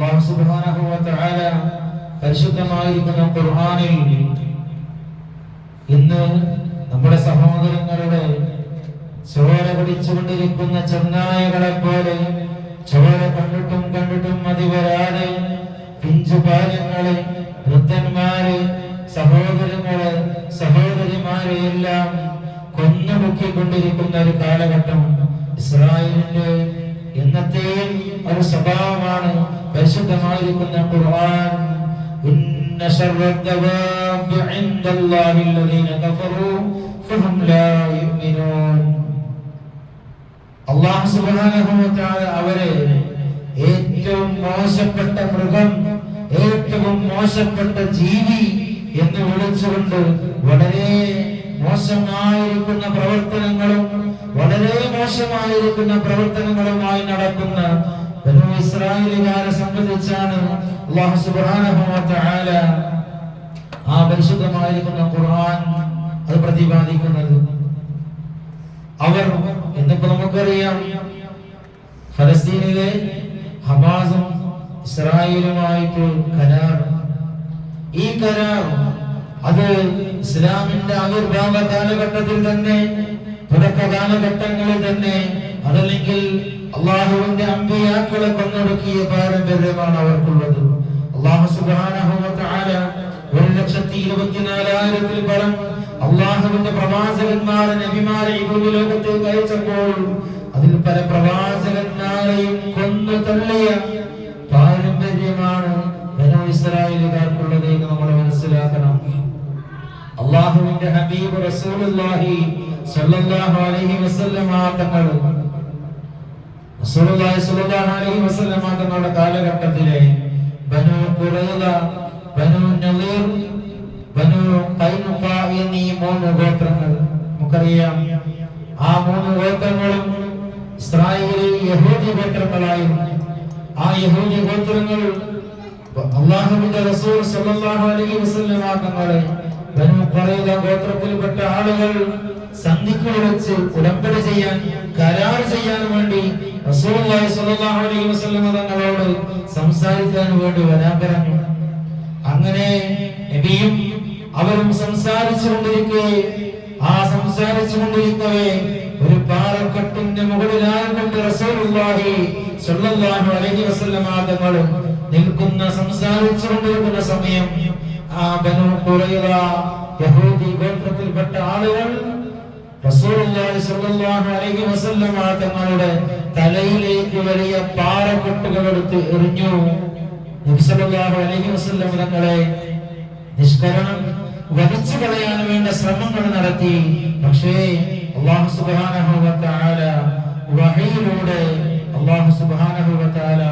അല്ലാഹു സുബ്ഹാനഹു വ തആല പരിശുദ്ധമായിരിക്കുന്ന ഖുർആനിൽ ഇന്ന് നമ്മുടെ സഹോദരങ്ങളുടെ ചോര പിടിച്ചുകൊണ്ടിരിക്കുന്ന ചെന്നായകളെ പോലെ ചോര കണ്ടിട്ടും കണ്ടിട്ടും മതി വരാതെ പിഞ്ചു ബാല്യങ്ങളെ വൃദ്ധന്മാരെ സഹോദരങ്ങൾ സഹോദരിമാരെ എല്ലാം കൊന്നുമുക്കിക്കൊണ്ടിരിക്കുന്ന ഒരു കാലഘട്ടം ഇസ്രായേലിന്റെ എന്നത്തെ ഒരു സ്വഭാവമാണ് പരിശുദ്ധമായിരിക്കുന്ന ഖുർആൻ. ഇന്ന ശർവദ്ദവാബി ഇൻദല്ലാഹി അല്ലദീന കഫറു ഫഹും ലാ യുമിനൂൻ അല്ലാഹു സുബ്ഹാനഹു വ തആല അവരെ ഏറ്റവും മോശപ്പെട്ട മൃഗം ഏറ്റവും മോശപ്പെട്ട ജീവി എന്ന് വിളിച്ചുകൊണ്ട് വളരെ മോശമായിരിക്കുന്ന പ്രവർത്തനങ്ങളും വളരെ മോശമായിരിക്കുന്ന പ്രവർത്തനങ്ങളുമായി നടക്കുന്ന ഇസ്രായേലുകാരെ സംബന്ധിച്ചാണ് അള്ളാഹു സുബ്ഹാനഹു വ തആല ആ പരിശുദ്ധമായിരിക്കുന്ന ഖുർആൻ അത് പ്രതിപാദിക്കുന്നത്. അവർ എന്നിപ്പോ നമുക്കറിയാം? ഫലസ്തീനിലെ ഹമാസും ഇസ്രായേലുമായിട്ട് കരാർ. ഈ കരാർ അത് ഇസ്ലാമിന്റെ ആവിർഭാവ കാലഘട്ടത്തിൽ തന്നെ തുടക്ക കാലഘട്ടങ്ങളിൽ തന്നെ അതല്ലെങ്കിൽ അള്ളാഹുവിന്റെ അമ്പിയാക്കളെ കൊന്നൊടുക്കിയ പാരമ്പര്യമാണ് അവർക്കുള്ളത്. അള്ളാഹു തആല ഒരു ലക്ഷത്തി ഇരുപത്തിനാലായിരത്തിൽ പരം അള്ളാഹുവിന്റെ പ്രവാചകന്മാരെ നബിമാരെ ഈ ഭൂമി ലോകത്തേക്ക് അയച്ചപ്പോൾ അതിൽ പല പ്രവാചകന്മാരെയും കൊന്നു തള്ളിയ പാരമ്പര്യമാണ് ബനു ഇസ്രായേലുകാർക്കുള്ളത് എന്ന് നമ്മൾ മനസ്സിലാക്കണം അള്ളാഹുവിന്റെ ഹബീബ് റസൂലുള്ളാഹി സ്വല്ലല്ലാഹു അലൈഹി വസല്ലമ തങ്ങൾ റസൂലുള്ളാഹി സ്വല്ലല്ലാഹു അലൈഹി വസല്ലമ തങ്ങളുടെ കാലഘട്ടത്തിലെ ബനു ഖുറൈദ ബനു നളീർ ബനു ഖൈനുഖ എന്നീ മൂന്ന് ഗോത്രങ്ങൾ. നമുക്കറിയാം ആ മൂന്ന് ഗോത്രങ്ങളും ഇസ്രായേലി യഹൂദി ഗോത്രങ്ങളായിരുന്നു ആ യഹൂദി ഗോത്രങ്ങൾ അള്ളാഹുവിന്റെ റസൂൽ സല്ലല്ലാഹു അലൈഹി വസല്ലമ തങ്ങളെ ഗോത്രത്തിൽപ്പെട്ട ആളുകൾ സന്ധിക്ക് വിളിച്ച് ഉടമ്പടി ചെയ്യാൻ കരാർ ചെയ്യാൻ വേണ്ടി തങ്ങളോട് സംസാരിക്കാൻ വേണ്ടി വരാൻ പറഞ്ഞു. അങ്ങനെ നബിയും അവരും സംസാരിച്ചു കൊണ്ടിരിക്കെ ആ സംസാരിച്ചു കൊണ്ടിരിക്കവേ ഒരു പാറക്കെട്ടിന്റെ മുകളിലായിക്കൊണ്ട് റസൂലുള്ളാഹി സ്വല്ലല്ലാഹു അലൈഹി നിൽക്കുന്ന സംസാരിച്ചു കൊണ്ടിരിക്കുന്ന സമയം ആ ബനു കുറയുക. യഹൂദി ഗോത്രത്തിൽപ്പെട്ട ആളുകൾ തങ്ങളുടെ തലയിലേക്ക് വലിയ പാറക്കെട്ടുകൾ എടുത്ത് എറിഞ്ഞു. അലൈഹി വസല്ലം തങ്ങളെ നിഷ്കരണം വധിച്ചു കളയാൻ വേണ്ട ശ്രമങ്ങൾ നടത്തി. പക്ഷേ വ തആല വഹയിലൂടെ വ തആല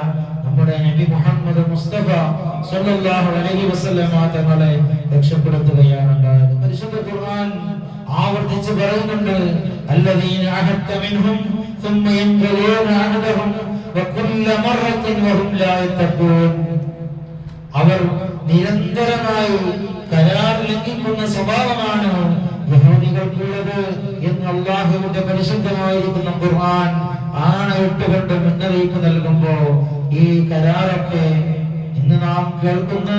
നമ്മുടെ നബി മുഹമ്മദ് മുസ്തഫ സല്ലല്ലാഹു അലൈഹി വസല്ലം തങ്ങളെ രക്ഷപ്പെടുത്തുകയാണ് ഉണ്ടായത് പരിശുദ്ധ ഖുർആൻ ആവർത്തിച്ച് പറയുന്നുണ്ട് അല്ലദീന അഹത്ത മിൻഹും ثم ينقضون عهدهم وكل مرة وهم لا يتقون അവർ നിരന്തരമായി കരാർ ലംഘിക്കുന്ന സ്വഭാവമാണ് യഹൂദികൾക്കുള്ളത് എന്ന് അള്ളാഹുവിന്റെ പരിശുദ്ധമായിരിക്കുന്ന ഖുർആൻ ആണയിട്ടുകൊണ്ട് മുന്നറിയിപ്പ് നൽകുമ്പോ ഈ കരാറൊക്കെ ഇന്ന് നാം കേൾക്കുന്ന.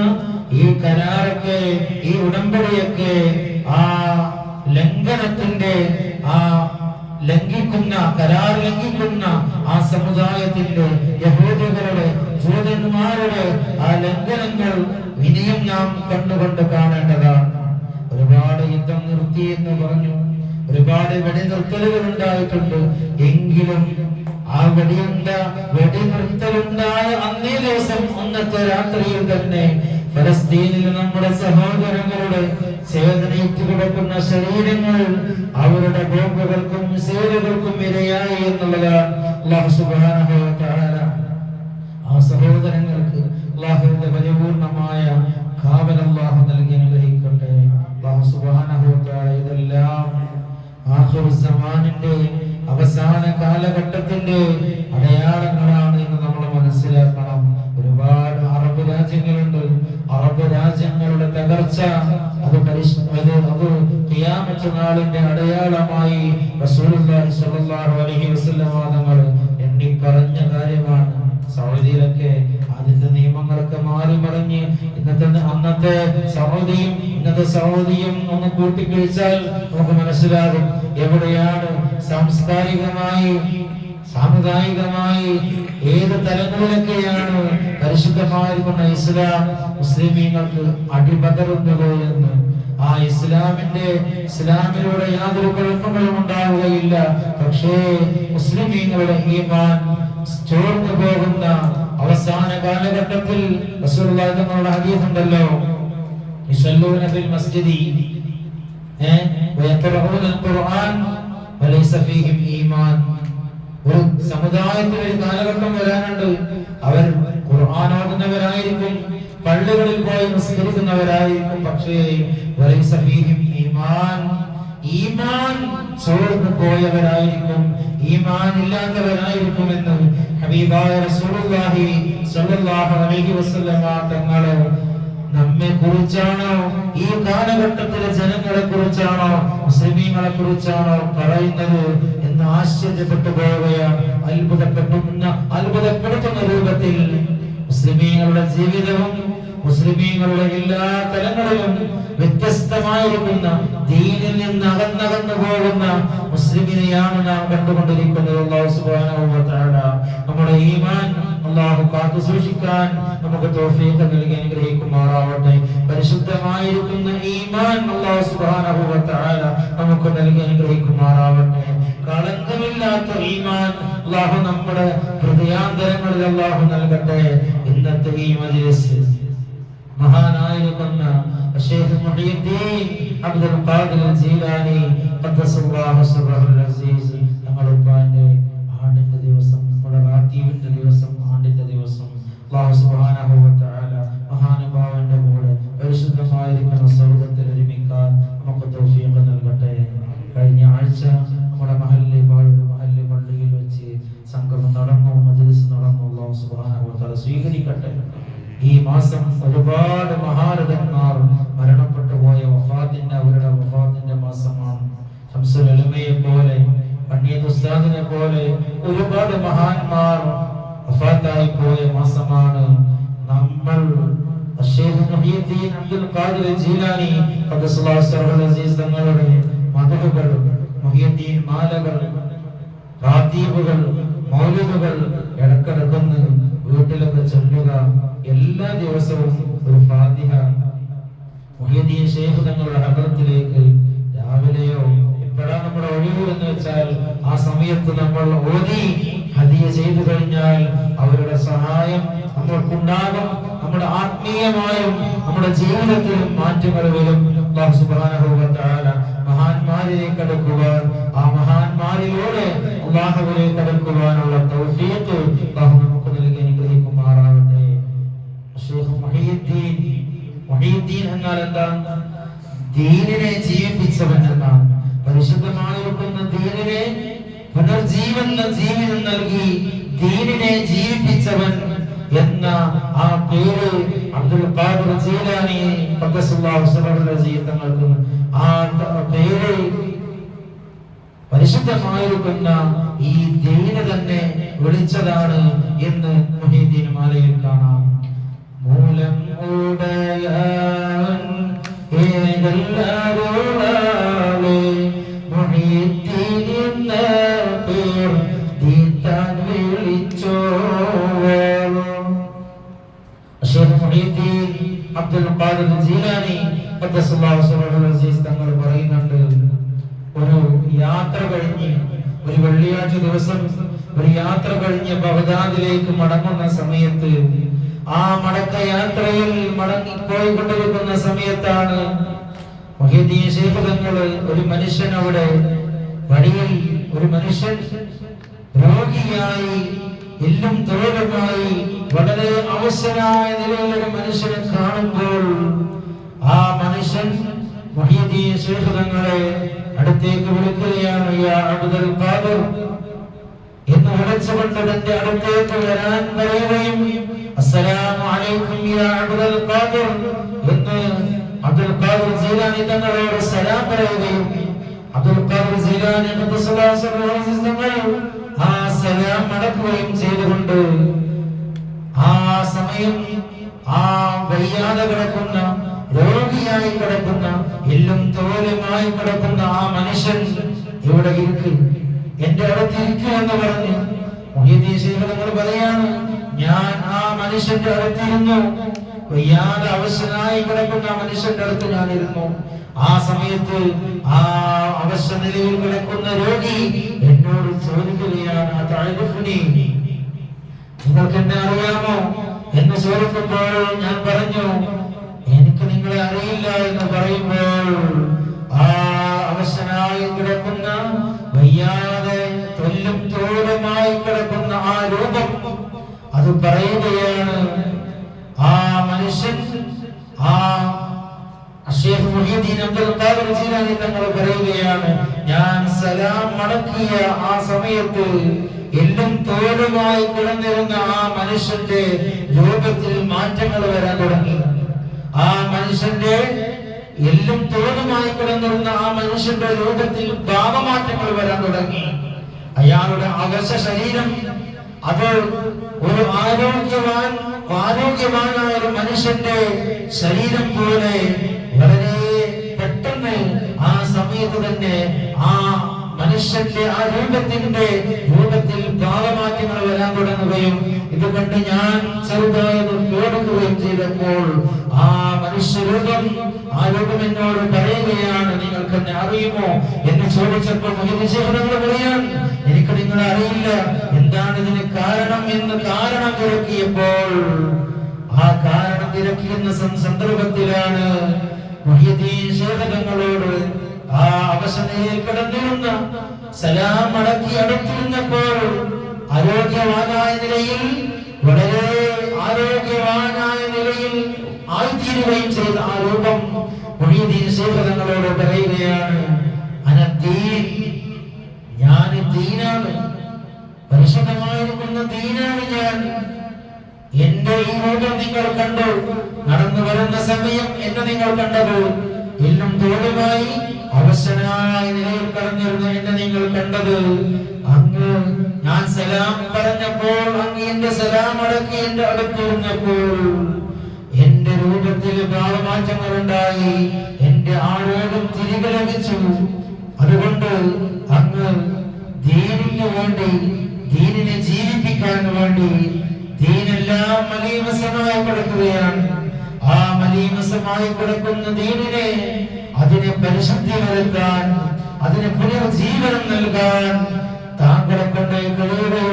ഈ കരാറൊക്കെ ഈ ഉടമ്പടിയൊക്കെ ആ ലംഘനത്തിന്റെ ആ ലംഘിക്കുന്ന കരാർ ലംഘിക്കുന്ന ആ സമുദായത്തിന്റെ യഹൂദികളുടെ ജൂതന്മാരുടെ ആ ലംഘനങ്ങൾ ഇനിയും നാം കണ്ടുകൊണ്ട് കാണേണ്ടതാണ്. ഒരുപാട് യുദ്ധം നിർത്തി എന്ന് പറഞ്ഞു. ഒരുപാട് വെടിനിർത്തലുകൾ ഉണ്ടായിട്ടുണ്ട്. എങ്കിലും ആ വെടിയുണ്ട വെടിനിർത്തലുണ്ടായ അന്നേ ദിവസം അന്നത്തെ രാത്രിയിൽ തന്നെ ഫലസ്തീനിൽ നമ്മുടെ സഹോദരങ്ങളുടെ സേവനയിട്ട് കിടക്കുന്ന ശരീരങ്ങൾ അവരുടെ ബോംബുകൾക്കും സേവകൾക്കും ഇരയായി എന്നുള്ളതാണ് ആ സഹോദരങ്ങൾക്ക് അള്ളാഹുവിന്റെ പരിപൂർണമായ കാവൽ അള്ളാഹു നൽകി അനുഗ്രഹിക്കട്ടെ. അള്ളാഹു സുബ്ഹാനഹു തആല ഇതെല്ലാം ആഖിറു സമാനിന്റെ അവസാന കാലഘട്ടത്തിന്റെ അടയാളങ്ങളാണ് എന്ന് നമ്മൾ മനസ്സിലാക്കണം. ഒരുപാട് അറബ് രാജ്യങ്ങളുണ്ട്. അറബ് രാജ്യങ്ങളുടെ തകർച്ച അത് പരിശ് അത് അത് നാളിന്റെ അടയാളമായി റസൂലുള്ളാഹി സ്വല്ലല്ലാഹു അലൈഹി വസല്ലം പറഞ്ഞ കാര്യമാണ്. സൗദിയിലൊക്കെ ആദ്യത്തെ നിയമങ്ങളൊക്കെ മാറി മറിഞ്ഞ് ഇന്നത്തെ അന്നത്തെ സൗദിയും ഇന്നത്തെ സൗദിയും ഒന്ന് കൂട്ടിക്കഴിച്ചാൽ നമുക്ക് മനസ്സിലാകും എവിടെയാണ് സാംസ്കാരികമായി സാമുദായികമായി ഏത് തലങ്ങളിലൊക്കെയാണ് പരിശുദ്ധമായിരിക്കുന്ന ഇസ്ലാം മുസ്ലിമീങ്ങൾക്ക് അടിപതറുന്നത് എന്ന്. ആ ഇസ്ലാമിന്റെ ഇസ്ലാമിലൂടെ യാതൊരു കുഴപ്പങ്ങളും ഉണ്ടാവുകയില്ല. പക്ഷേ മുസ്ലിമീങ്ങളുടെ ഈമാൻ ചോർന്നു പോകുന്ന അവസാന കാലഘട്ടത്തിൽ റസൂലുള്ളാഹി തങ്ങളുടെ ഹദീസ് ഉണ്ടല്ലോ യുസല്ലൂന ഫിൽ മസ്ജിദി ഏ വയഖറഊന ഖുർആൻ ഒരു സമുദായത്തിൽ ഒരു കാലഘട്ടം വരാനുണ്ട്. അവർ ഖുർആൻ ഓതുന്നവരായിരിക്കും പള്ളികളിൽ പോയി നിസ്കരിക്കുന്നവരായിരിക്കും. പക്ഷേ ഈമാൻ ഈമാൻ ചോർന്നു പോയവരായിരിക്കും ഈമാൻ ഇല്ലാത്തവരായിരിക്കും എന്ന് ഹബീബായ റസൂലുള്ളാഹി സ്വല്ലല്ലാഹു അലൈഹി വസല്ലമ തങ്ങളെ നമ്മെ കുറിച്ചാണോ ഈ കാലഘട്ടത്തിലെ ജനങ്ങളെ കുറിച്ചാണോ മുസ്ലിമീങ്ങളെ കുറിച്ചാണോ പറയുന്നത് എന്ന് ആശ്ചര്യപ്പെട്ടു പോവുകയാണ്. അത്ഭുതപ്പെട്ടുന്ന അത്ഭുതപ്പെടുത്തുന്ന രൂപത്തിൽ മുസ്ലിമീങ്ങളുടെ ജീവിതവും മുസ്ലിമീങ്ങളുടെ എല്ലാ തലങ്ങളിലും വ്യത്യസ്തമായിരിക്കുന്ന ദീനിൽ നിന്ന് അകന്നകന്നു പോകുന്ന മുസ്ലിമിനെയാണ് നാം കണ്ടുകൊണ്ടിരിക്കുന്നത്. അള്ളാഹു സുബ്ഹാനഹു വ നമ്മുടെ ഈമാൻ അള്ളാഹു കാത്തു സൂക്ഷിക്കാൻ നമുക്ക് തൗഫീഖ് നൽകി അനുഗ്രഹിക്കുമാറാവട്ടെ. പരിശുദ്ധമായിരിക്കുന്ന ഈമാൻ അള്ളാഹു സുബ്ഹാനഹു വ തആല നമുക്ക് നൽകി അനുഗ്രഹിക്കുമാറാവട്ടെ. കളങ്കമില്ലാത്ത ഈമാൻ അള്ളാഹു നമ്മുടെ ഹൃദയാന്തരങ്ങളിൽ അള്ളാഹു നൽകട്ടെ. ഇന്നത്തെ ഈ മജ്ലിസ് മഹാനായിരിക്കുന്ന ഷെയ്ഖ് മുഹിയുദ്ദീൻ അബ്ദുൽ ഖാദിർ ജീലാനി ഖദ്ദസല്ലാഹു സിർറഹുൽ അസീസ്. നമ്മുടെ ഉപ്പാന്റെ ആണ്ടിന്റെ ദിവസം നമ്മുടെ റാത്തീവിന്റെ ദിവസം ആണ്ടിന്റെ ദിവസം. അല്ലാഹു സുബ്ഹാനഹു വ തആല മഹാനുഭാവന്റെ കൂടെ പരിശുദ്ധമായിരിക്കുന്ന സ്വർഗത്തിൽ ഒരുമിക്കാൻ നമുക്ക് തൗഫീഖ് നൽകട്ടെ. കഴിഞ്ഞ ആഴ്ച നമ്മുടെ മഹല്ലി മഹല്ലി പള്ളിയിൽ വെച്ച് സംഗമം നടന്നു മജ്ലിസ് നടന്നു. അല്ലാഹു സുബ്ഹാനഹു വ തആല സ്വീകരിക്കട്ടെ. ഈ മാസം ഒരുപാട് മഹാരഥന്മാർ മരണപ്പെട്ടു പോയ വഫാത്തിന്റെ അവരുടെ വഫാത്തിന്റെ മാസമാണ്. ശംസുൽ ഉലമയെ പോലെ പണ്ഡിത് ഉസ്താദിനെ പോലെ ഒരുപാട് മഹാന്മാർ വഫാത്തായി പോയ മാസമാണ്. നമ്മൾ അബ്ദുൽ ഖാദിർ ജീലാനി അസീസ് തങ്ങളുടെ മദഹുകൾ മുഹിയുദ്ദീൻ മാലകൾ റാത്തീബുകൾ മൗലിദുകൾ ഇടക്കിടക്കൊന്ന് വീട്ടിലൊക്കെ ചൊല്ലുക. എല്ലാ ദിവസവും ഒരു ഫാത്തിഹ മുഹിയുദ്ദീൻ ശൈഖ് തങ്ങളുടെ ഹദ്റത്തിലേക്ക് രാവിലെയോ എപ്പോഴാണ് നമ്മുടെ ഒഴിവ് എന്ന് വെച്ചാൽ ആ സമയത്ത് നമ്മൾ ഓതി ഹദിയ ചെയ്തു കഴിഞ്ഞാൽ അവരുടെ സഹായം നമ്മൾക്കുണ്ടാകും. നമ്മുടെ ആത്മീയമായും നമ്മുടെ ജീവിതത്തിലും മാറ്റങ്ങൾ വരും മഹാന്മാരിലേക്ക് അടുക്കുവാൻ ആ മഹാന്മാരിലൂടെ അള്ളാഹുവിലേക്ക് അടുക്കുവാനുള്ള തൗഫീഖ് എന്നാൽ എന്താ ദീനിനെ ജീവിപ്പിച്ചവൻ എന്നാണ് പരിശുദ്ധമായിരിക്കുന്ന ദീനിനെ പുനർജീവൻ ജീവിതം നൽകി ദീനിനെ ജീവിപ്പിച്ചവൻ എന്ന ആ പേര് അബ്ദുൽ ഖാദിർ ജീലാനി തങ്ങൾക്ക് ആ പേര് പരിശുദ്ധമായിരിക്കുന്ന ഈ ദീന് തന്നെ വിളിച്ചതാണ് എന്ന് മുഹീദ്ദീൻ മാലയിൽ കാണാം. മൂലം ഉടയാൻ അബ്ദുൽ ഖാദിർ ജീലാനി തങ്ങൾ പറയുന്നുണ്ട് ഒരു യാത്ര കഴിഞ്ഞ് ഒരു വെള്ളിയാഴ്ച ദിവസം ഒരു യാത്ര കഴിഞ്ഞ് ബഗ്ദാദിലേക്ക് മടങ്ങുന്ന സമയത്ത് ആ മടക്ക യാത്രയിൽ മടങ്ങി പോയിക്കൊണ്ടിരിക്കുന്ന സമയത്താണ് തങ്ങൾ ഒരു മനുഷ്യൻ അവിടെ വഴിയിൽ ഒരു മനുഷ്യൻ രോഗിയായി എല്ലും തോലുമായി വളരെ അവശനായ നിലയിൽ ഒരു മനുഷ്യനെ കാണുമ്പോൾ ആ മനുഷ്യൻ മുഹ്യദ്ദീൻ ശൈഖ് അടുത്തേക്ക് വിളിക്കുകയാണ് യാ അബ്ദുൽ ഖാദിർ എന്ന് വിളിച്ചുകൊണ്ട് തന്റെ അടുത്തേക്ക് വരാൻ പറയുകയും അസ്സലാമു അലൈക്കും യാ അബ്ദുൽ ഖാദിർ എന്ന് അബ്ദുൽ ഖാദിർ ജീലാനി തങ്ങളോട് സലാം പറയുകയും അബ്ദുൽ ഖാദിർ ജീലാനി തങ്ങൾ ആ സലാം മടക്കുകയും ചെയ്തുകൊണ്ട് ആ സമയം ആ വയ്യാതെ കിടക്കുന്ന രോഗിയായി കിടക്കുന്ന എല്ലും തോലുമായി കിടക്കുന്ന ആ മനുഷ്യൻ ഇവിടെ ഇരിക്കും. എന്റെ അടുത്തിരിക്കൂ എന്ന് പറഞ്ഞു മുഹിദീശങ്ങൾ പറയാണ് ഞാൻ ആ മനുഷ്യന്റെ അടുത്തിരുന്നു. വയ്യാതെ അവശനായി കിടക്കുന്ന ആ മനുഷ്യന്റെ അടുത്ത് ഞാനിരുന്നു. ആ സമയത്ത് ആ അവശ നിലയിൽ കിടക്കുന്ന രോഗി എന്നോട് ചോദിക്കുകയാണ്? നിങ്ങൾക്ക് എന്നെ അറിയാമോ? എന്ന് ചോദിക്കുമ്പോൾ ഞാൻ പറഞ്ഞു എനിക്ക് നിങ്ങളെ അറിയില്ല എന്ന് പറയുമ്പോൾ ആ അവശനായി കിടക്കുന്ന വയ്യാതെ തൊല്ലും തോലുമായി കിടക്കുന്ന ആ രൂപം അത് പറയുകയാണ് ആ മനുഷ്യൻ ആ ഷേഖ് മുഹീദ്ദീൻ അബ്ദുൽ ഖാദിർ ജീലാനി പറയുകയാണ് ഞാൻ സലാം മടക്കിയ ആ സമയത്ത് എല്ലും തോലുമായി കിടന്നിരുന്ന ആ മനുഷ്യന്റെ രൂപത്തിൽ മാറ്റങ്ങൾ വരാൻ തുടങ്ങി. ആ മനുഷ്യന്റെ എല്ലും തോലുമായി കിടന്നിരുന്ന ആ മനുഷ്യന്റെ രൂപത്തിൽ ഭാവമാറ്റങ്ങൾ വരാൻ തുടങ്ങി. അയാളുടെ അകശ ശരീരം അത് ഒരു ആരോഗ്യവാൻ ആരോഗ്യവാനായ ഒരു മനുഷ്യന്റെ ശരീരം പോലെ വളരെ പെട്ടെന്ന് ആ സമയത്ത് തന്നെ ആ മനുഷ്യന്റെ ആ രൂപത്തിന്റെ രൂപത്തിൽ ഭാവമാറ്റങ്ങൾ വരാൻ തുടങ്ങുകയും ഇത് കണ്ട് ഞാൻ ചെറുതായത് കേടുകയും ചെയ്തപ്പോൾ ആ മനുഷ്യരൂപം ആ രൂപം എന്നോട് പറയുകയാണ്. നിങ്ങൾക്ക് എന്നെ അറിയുമോ? എന്ന് ചോദിച്ചപ്പോൾ മഹിതശേഖരങ്ങൾ പറയാൻ. എനിക്ക് നിങ്ങളെ അറിയില്ല. എന്താണ് ഇതിന് കാരണം എന്ന് കാരണം തിരക്കിയപ്പോൾ ആ കാരണം തിരക്കിയെന്ന സന്ദർഭത്തിലാണ് മുഹ്യിദ്ദീൻ ശേഖരങ്ങളോട് ആ അവശതയിൽ കിടന്നിരുന്ന സലാം മടക്കി അടുത്തിരുന്നപ്പോൾ ആരോഗ്യവാനായ നിലയിൽ വളരെ ആരോഗ്യവാനായ നിലയിൽ ആയിത്തീരുകയും ചെയ്ത ആ രൂപം ശേഖരങ്ങളോട് പറയുകയാണ് ഞാൻ ദീനാണ്. പരിശുദ്ധമായിരിക്കുന്ന ദീനാണ് ഞാൻ. എന്റെ ഈ രൂപം നിങ്ങൾ കണ്ടു. നടന്നു വരുന്ന സമയം എന്നെ നിങ്ങൾ കണ്ടത്. എല്ലാം തോലുമായി അവശനായ നിലയിൽ കടന്നിരുന്ന നിങ്ങൾ കണ്ടത്. അങ്ങ് ഞാൻ സലാം പറഞ്ഞപ്പോൾ അങ്ങ് എന്റെ സലാം അടക്കി എന്റെ അടുത്തിരുന്നപ്പോൾ എന്റെ രൂപത്തിൽ ഭാവമാറ്റങ്ങൾ ഉണ്ടായി എന്റെ ആരോഗ്യം തിരികെ ലഭിച്ചു. അതുകൊണ്ട് അങ്ങ് ദീനിന് വേണ്ടി ദീനിനെ ജീവിപ്പിക്കാൻ വേണ്ടി ദീനെല്ലാം മലീമസമായി കിടക്കുകയാണ്. ആ കൊടുക്കുന്ന ദീനിനെ അതിനെ പരിശുദ്ധി വരുത്താൻ അതിന് പുനർജീവനം നൽകാൻ താങ്കളെ കൊണ്ടേ കഴിയുകയുള്ളൂ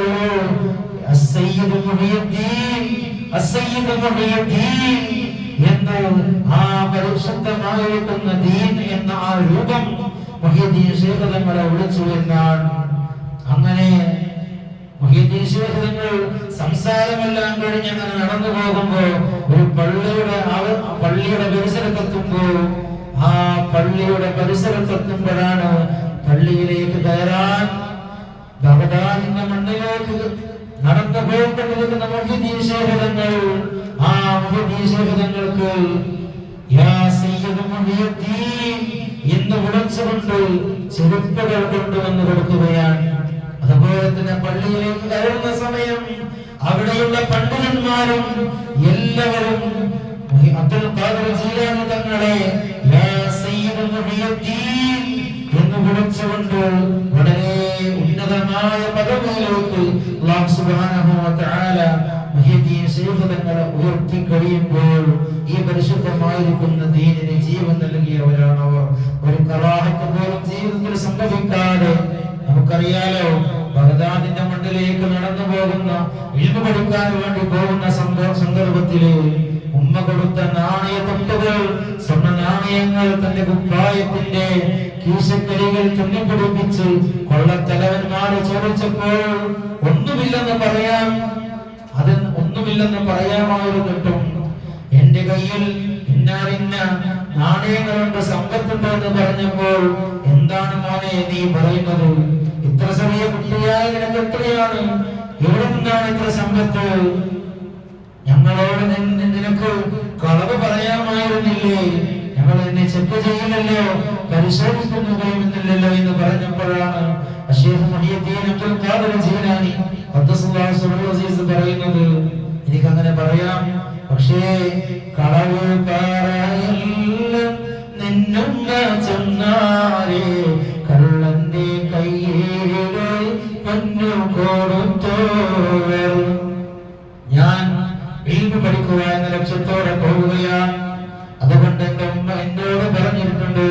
എന്ന് ആ പരിശുദ്ധമായിരിക്കുന്ന ദീൻ എന്ന ആ രൂപം മുഹിയുദ്ദീൻ ശേഖരങ്ങളെ വിളിച്ചു എന്നാണ്. അങ്ങനെ മുഹിയുദ്ദീൻ ശേഖരങ്ങൾ സംസാരമെല്ലാം കഴിഞ്ഞ് അങ്ങനെ നടന്നു പോകുമ്പോൾ ഒരു പള്ളിയുടെ ആ- ആ പള്ളിയുടെ പരിസരത്തെത്തുമ്പോ ആ പള്ളിയുടെ പരിസരത്തെത്തുമ്പോഴാണ് പള്ളിയിലേക്ക് കയറാൻ ബഗദാദിന്റെ മണ്ണിലേക്ക് നടന്നു പോയിക്കൊണ്ടിരിക്കുന്ന മുഹിദ്ദീൻ ആ മുഹിദ്ദീൻ ശേഖരങ്ങൾക്ക് യാ സയ്യിദ് മുഹിയുദ്ദീൻ എന്ന് വിളിച്ചുകൊണ്ട് ചെരുപ്പുകൾ കൊണ്ടുവന്ന് കൊടുക്കുകയാണ്. അതുപോലെ തന്നെ പള്ളിയിലേക്ക് കയറുന്ന സമയം അവിടെയുള്ള പണ്ഡിതന്മാരും എല്ലാവരും അബ്ദുൽ ഖാദർ ജീലാനി തങ്ങളെ എന്ന് വിളിച്ചുകൊണ്ട് വളരെ ഉന്നതമായ പദവിയിലേക്ക് അല്ലാഹു സുബ്ഹാനഹു വ തആല മുഹ്യിദ്ദീൻ ശൈഖ് തങ്ങളെ ഉയർത്തി ഈ പരിശുദ്ധമായിരിക്കുന്ന ദീനിന് ജീവൻ നൽകിയവരാണ് ഒരു കറാഹത്ത് പോലും ജീവിതത്തിൽ സംഭവിക്കാതെ നമുക്കറിയാലോ ബഗദാദിന്റെ മണ്ണിലേക്ക് നടന്നു പോകുന്ന ഇൽമ പഠിക്കാൻ വേണ്ടി പോകുന്ന സന്ദർഭത്തിലെ ഉമ്മ കൊടുത്ത നാണയ തൊട്ടുകൾ നാണയങ്ങൾ തന്റെ കുപ്പായത്തിന്റെ കീശക്കരികൾ തുന്നിപ്പിടിപ്പിച്ച് കൊള്ളത്തലവന്മാര് ചോദിച്ചപ്പോൾ ഒന്നുമില്ലെന്ന് പറയാം. അത് ഒന്നുമില്ലെന്ന് പറയാമായിരുന്നിട്ടും എന്റെ കയ്യിൽ ഇന്നാറിന്ന നാണയങ്ങളുണ്ട് സമ്പത്തുണ്ട് എന്ന് പറഞ്ഞപ്പോൾ എന്താണ് മോനെ നീ പറയുന്നത്? ഇത്ര ചെറിയ കുട്ടിയായ നിനക്ക് എത്രയാണ്? എവിടെ നിന്നാണ് ഇത്ര സമ്പത്ത്? ഞങ്ങളോട് നിനക്ക് കളവ് പറയാമായിരുന്നില്ലേ? എന്നെ ചെക്ക് പരിശോധിക്കുന്നു കഴിയുന്നില്ലല്ലോ എന്ന് പറഞ്ഞപ്പോഴാണ് പറയുന്നത്. എനിക്ക് പറയാം. പക്ഷേ കളവ് കള്ളന്റെ കൊടുത്തോവർ. ഞാൻ വീണ്ടും പഠിക്കുക എന്ന ലക്ഷ്യത്തോടെ പോവുകയാണ്. ഉമ്മ എന്നോട് പറഞ്ഞിട്ടുണ്ട്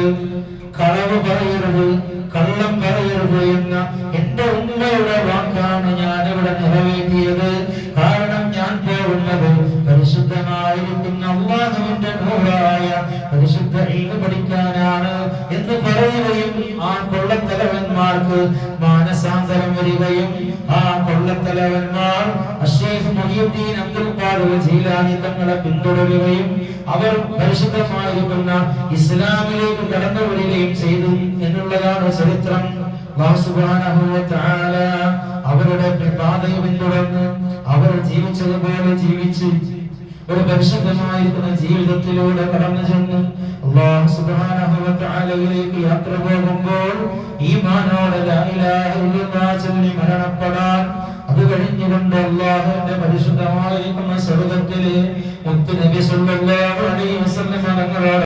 കളവ് പറയരുത് കള്ളം പറയരുത് എന്ന എന്റെ ഉമ്മയുടെ വാക്കാണ് ഞാൻ ഇവിടെ നിറവേറ്റിയത്. കാരണം ഞാൻ പോകുന്നത് പരിശുദ്ധമായിരിക്കുന്ന അള്ളാഹുവിന്റെ നൂറായ പരിശുദ്ധ ഇൽമ പഠിക്കാനാണ് എന്ന് പറയുകയും ആ കൊള്ളത്തലവന്മാർക്ക് മാനസാന്തരം വരികയും ആ അഷേഖ് മുഹിയുദ്ദീൻ അബ്ദുൽ ജീലാനി തങ്ങളെ പിന്തുടരുകയും അവർ പരിശുദ്ധമായിരിക്കുന്ന ഇസ്ലാമിലേക്ക് കടന്നു വരികയും ചെയ്തു എന്നുള്ളതാണ് ചരിത്രം. അവരുടെ പാതയെ പിന്തുടർന്ന് അവർ ജീവിച്ചതുപോലെ ജീവിച്ച് ഒരു പരിശുദ്ധമായിരിക്കുന്ന ജീവിതത്തിലൂടെ കടന്നു ചെന്ന് വ യാത്ര പോകുമ്പോൾ ഈ ചൊല്ലി മരണപ്പെടാൻ അത് കഴിഞ്ഞിട്ടുണ്ട് അള്ളാഹുവിന്റെ പരിശുദ്ധമായിരിക്കുന്ന സ്വർഗത്തിലെ മുത്തു നബി സല്ലല്ലാഹു അലൈഹി വസല്ലം തങ്ങളോട്